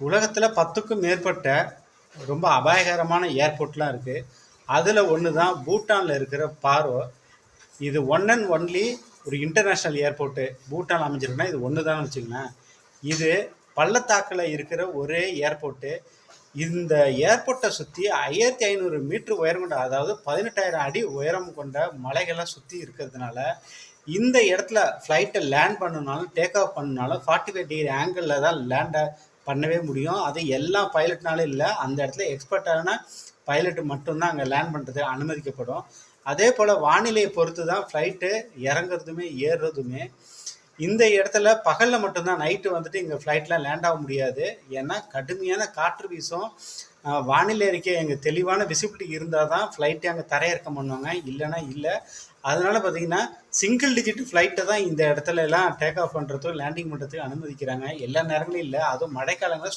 உலகத்தில் பத்துக்கும் மேற்பட்ட ரொம்ப அபாயகரமான ஏர்போர்ட்லாம் இருக்குது அதில் ஒன்று தான் பூட்டானில் இருக்கிற பாரோ இது ஒன் அண்ட் ஒன்லி ஒரு இன்டர்நேஷ்னல் ஏர்போர்ட்டு பூட்டான் அமைஞ்சிருக்குன்னா இது ஒன்று தான் வச்சுங்களேன் இது பள்ளத்தாக்கில் இருக்கிற ஒரே ஏர்போர்ட்டு இந்த ஏர்போர்ட்டை சுற்றி ஐயாயிரத்தி ஐநூறு மீட்ரு உயரம் கொண்ட அதாவது பதினெட்டாயிரம் அடி உயரம் கொண்ட மலைகள்லாம் சுற்றி இருக்கிறதுனால இந்த இடத்துல ஃப்ளைட்டை லேண்ட் பண்ணனாலும் டேக் ஆஃப் பண்ணனாலும் ஃபார்ட்டி ஃபைவ் டிகிரி ஆங்கிளில் தான் லேண்டை பண்ணவே முடியும். அது எல்லா பைலட்னாலும் இல்லை. அந்த இடத்துல எக்ஸ்பர்ட்டான பைலட் மட்டும்தான் அங்கே லேண்ட் பண்ணுறது அனுமதிக்கப்படும். அதே போல் வானிலையை பொறுத்து தான் ஃப்ளைட்டு இறங்குறதுமே ஏறுறதுமே இந்த இடத்துல பகலில் மட்டும்தான் நைட்டு வந்துட்டு இங்கே ஃப்ளைட்லாம் லேண்ட் ஆக முடியாது. ஏன்னா கடுமையான காற்று வீசும். வானிலை அறிக்கை எங்கள் தெளிவான விசிபிலிட்டி இருந்தால் தான் ஃப்ளைட்டை அங்கே தரையிறக்கம் பண்ணுவாங்க. இல்லைன்னா இல்லை. அதனால் பார்த்தீங்கன்னா சிங்கிள் டிஜிட் ஃப்ளைட்டை தான் இந்த இடத்துல எல்லாம் டேக் ஆஃப் பண்ணுறதுக்கும் லேண்டிங் பண்ணுறதுக்கு அனுமதிக்கிறாங்க. எல்லா நேரங்களும் இல்லை. அதுவும் மழைக்காலங்களில் சுத்த